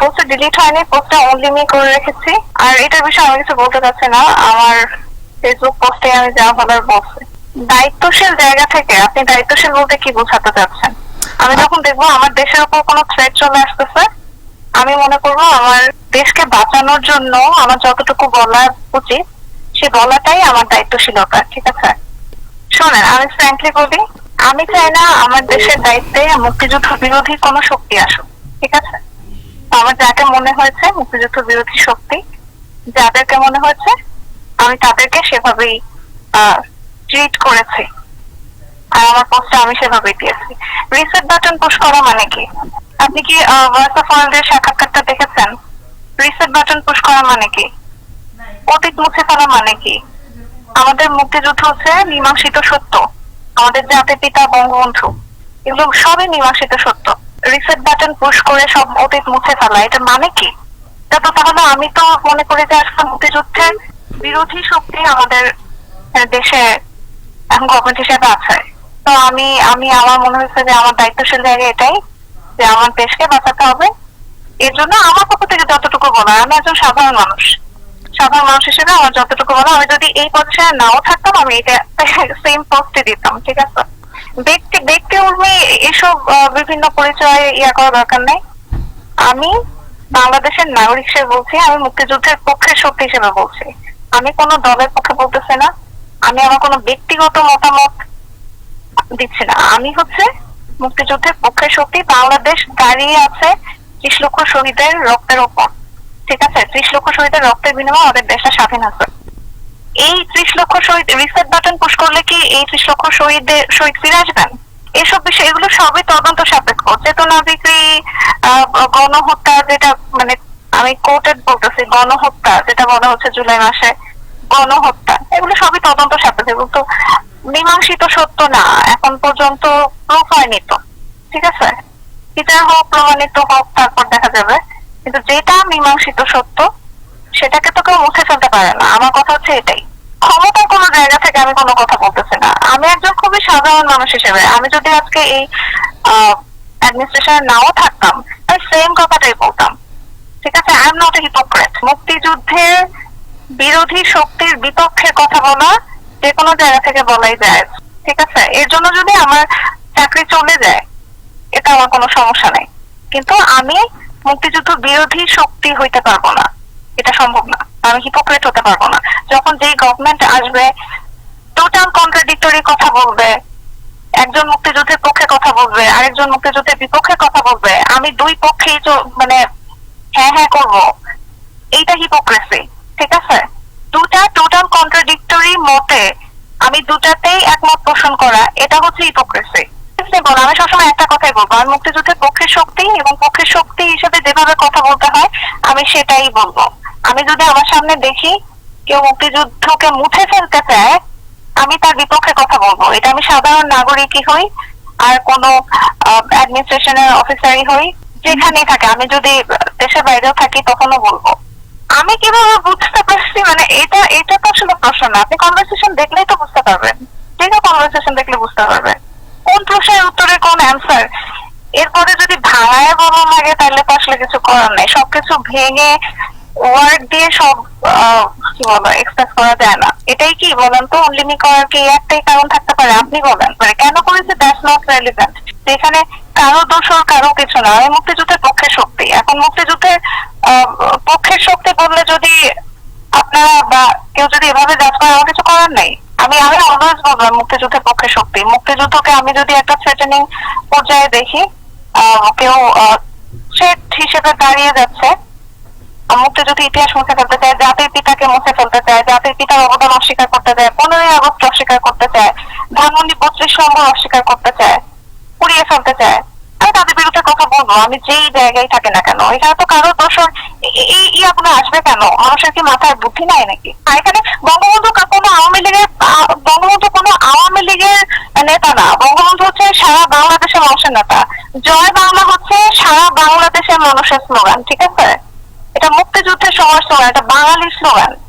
Post delete হয়নি পোস্টটা only me করে রেখেছি। আর এটার বিষয়ে আমি কিছু বলতে চাচ্ছি না আমার ফেসবুক পোস্টে আমি যা বলার বলছি। দায়িত্বশীল জায়গা থেকে আপনি দায়িত্বশীল বলতে কি বোঝাতে চাচ্ছেন? আমি যখন দেখব আমার দেশের উপর কোনো থ্রেট চলে আসতেছে আমি মনে করব আমার দেশকে বাঁচানোর জন্য আমার যতটুকু বলা উচিত সে বলাটাই আমার দায়িত্বশীলতা ঠিক আছে? শোনেন আমি ফ্র্যাঙ্কলি বলি আমি চাই না আমার দেশের দায়িত্বে মুক্তিযুদ্ধ বিরোধী কোনো শক্তি আসুক ঠিক আছে? আমার যাকে মনে হয়েছে মুক্তিযুদ্ধ বিরোধী শক্তি, যাদেরকে মনে হয়েছে, আমি তাদেরকে সেভাবেই ট্রিট করেছি। আর আমার পোস্টে আমি সেভাবেই দিয়েছি। রিসেট বাটন পুশ করা মানে কি? আপনি কি ভয়েস অফ ওয়ার্ল্ডের সাক্ষাৎকারটা দেখেছেন? রিসেট বাটন পুশ করা মানে কি? অতীত মুছে ফেলা মানে কি? আমাদের মুক্তিযুদ্ধ হচ্ছে মীমাংসিত সত্য। আমাদের জাতির পিতা, বঙ্গবন্ধু, এগুলো সবই মীমাংসিত সত্য। রিসেট বাটন পুশ করে সব অতীত মুছে ফেলা, এটা মানে কি? তা তো তাহলে আমি তো মনে করি যে আসলে মুক্তিযুদ্ধের বিরোধী শক্তি আমাদের দেশে এখন গভর্নমেন্ট হিসেবে আছে। তো আমি আমি আমার মনে হয়েছে যে আমার দায়িত্বশীল জায়গা এটাই, যে আমার দেশকে বাঁচাতে হবে। এর জন্য আমার পক্ষ থেকে যতটুকু বলা আমি একজন সাধারণ মানুষ। সাধারণ মানুষ হিসেবে আমার যতটুকু বলা আমি যদি এই পথে নাও থাকতাম, আমি এটা সেম পোস্টে দিতাম, ঠিক আছে? এসব বিভিন্ন পরিচয় ইয়া করা দরকার নেই। আমি বাংলাদেশের নাগরিক হিসেবে বলছি, আমি মুক্তিযুদ্ধের পক্ষের শক্তি হিসেবে বলছি। আমি কোনো দলের পক্ষে বলতেছি না। আমি আমার কোনো ব্যক্তিগত মতামত দিচ্ছি না। আমি হচ্ছে মুক্তিযুদ্ধের পক্ষের শক্তি। বাংলাদেশ দাঁড়িয়ে আছে ত্রিশ লক্ষ শহীদের রক্তের ওপর। ঠিক আছে? ত্রিশ লক্ষ শহীদের রক্তের বিনিময়ে আমাদের দেশটা স্বাধীন আছে। এই ত্রিশ লক্ষ শহীদ রিসেট বাটন পুশ করলে কি এই ত্রিশ লক্ষ শহীদদের শহীদ ফিরে আসবেন? এসব বিষয়, এগুলো সবই তদন্ত সাপেক্ষ। চেতনা বিক্রি গণহত্যা যেটা মানে আমি কোর্টেড বলতেছি, গণহত্যা যেটা বলা হচ্ছে জুলাই মাসে, গণহত্যা, এগুলো সবই তদন্ত সাপেক্ষ। এগুলো তো মীমাংসিত সত্য না, এখন পর্যন্ত প্রুফ হয়নি তো। ঠিক আছে? বিচার হোক, প্রমাণিত হোক, তারপর দেখা যাবে। কিন্তু যেটা মীমাংসিত সত্য, সেটাকে তো কেউ মুছে ফেলতে পারে না। আমার কথা হচ্ছে এটাই। ক্ষমতার কোনো জায়গা থেকে আমি কোনো কথা বলতেছি না। আমি একজন খুবই সাধারণ মানুষ আমি যদি আজকে এই অ্যাডমিনিস্ট্রেশনে নাও থাকতাম আমি সেম কথাটাই বলতাম। ঠিক আছে? I am not a hypocrite মুক্তিযুদ্ধের বিরোধী শক্তির বিপক্ষে কথা বলা যে কোনো জায়গা থেকে বলাই যায়। ঠিক আছে? এর জন্য যদি আমার চাকরি চলে যায়, এটা আমার কোনো সমস্যা নেই। কিন্তু আমি মুক্তিযুদ্ধ বিরোধী শক্তি হইতে পারব না। এটা সম্ভব না। আমি হিপোক্রেট হতে পারব না। যখন যেই গভর্নমেন্ট আসবে টোটাল কন্ট্রাডিক্টরি কথা বলবে একজন মুক্তিযুদ্ধের পক্ষে কথা বলবে, আরেকজন মুক্তিযুদ্ধের বিপক্ষে কথা বলবে। আমি দুই পক্ষেই মানে হ্যাঁ হ্যাঁ করব। এইটা হিপোক্রেসি ঠিক আছে? দুটা টোটাল কন্ট্রাডিক্টরি মতে আমি দুটাতেই একমত পোষণ করা, এটা হচ্ছে হিপোক্রেসি বল, আমি সবসময় একটা কথাই বলব আমি মুক্তিযুদ্ধের পক্ষের শক্তি এবং পক্ষের শক্তি হিসেবে যেভাবে কথা বলতে হয়, আমি সেটাই বলব। আমি যদি আমার সামনে দেখি কেউ মুক্তিযুদ্ধকে মুছে ফেলতে চায় আমি তার বিপক্ষে কথা বলব। এটা আমি সাধারণ নাগরিকই হই আর কোনো অ্যাডমিনিস্ট্রেশনের অফিসারই হই। যেখানেই থাকে। আমি যদি দেশের বাইরেও থাকি, তখনও বলব। আমি কীভাবে বুঝতে পারছি? মানে এটা এটা তো আসলে প্রশ্ন না। আপনি কনভারসেশন দেখলেই তো বুঝতে পারবেন। যে কোনো কনভারসেশন দেখলে বুঝতে পারবেন। কোন প্রশ্নের উত্তরে কোন অ্যান্সার এরপরে যদি ভাঙায় বলা লাগে, তাহলে তো আসলে কিছু করার নাই। সবকিছু ভেঙে ওয়ার্ড দিয়ে সব কি বলো এক্সপ্রেস করা যায় না। এটাই কি বলেন তো? অনলিমি করার কি একটাই কারণ থাকতে পারে? আপনি বলেন। মানে কেন করেছে? দ্যাটস নট রেলিভেন্ট এখানে কারও দোষর কারও কিছু না। আমি মুক্তিযুদ্ধের পক্ষের শক্তি। এখন মুক্তিযুদ্ধের পক্ষের শক্তি বললে যদি আপনারা বা কেউ যদি এভাবে জাজ করে, আমার কিছু করার নেই। আমি আমি অলওয়েজ বলব, মুক্তিযুদ্ধের পক্ষে শক্তি। মুক্তিযুদ্ধকে আমি যদি একটা থ্রেটেনিং পর্যায়ে দেখি কেউ থ্রেট হিসেবে দাঁড়িয়ে যাচ্ছে মুক্তিযুদ্ধ ইতিহাস মুছে ফেলতে চায় ফেলতে চায় জাতির পিতার অবদান অস্বীকার করতে চায় পনেরোই আগস্ট অস্বীকার করতে চায়, ধানমন্ডি বত্রিশ নম্বর অস্বীকার করতে চায়, পুড়িয়ে ফেলতে চায়। আমি তাদের বিরুদ্ধে কথা বলব, আমি যেই জায়গায় থাকে না কেন, এখানে তো কারও দোষর এ- এই ইয়াগুলো আসবে কেন? মানুষের কি মাথায় বুদ্ধি নাই নাকি? এখানে বঙ্গবন্ধু কোনো আওয়ামী লীগের বঙ্গবন্ধু কোনো আওয়ামী লীগের নেতা না। বঙ্গবন্ধু হচ্ছে সারা বাংলাদেশের মানুষের নেতা। জয় বাংলা হচ্ছে সারা বাংলাদেশের মানুষের স্লোগান, ঠিক আছে? এটা মুক্তিযুদ্ধের সময় স্লোগান, এটা বাঙালির স্লোগান।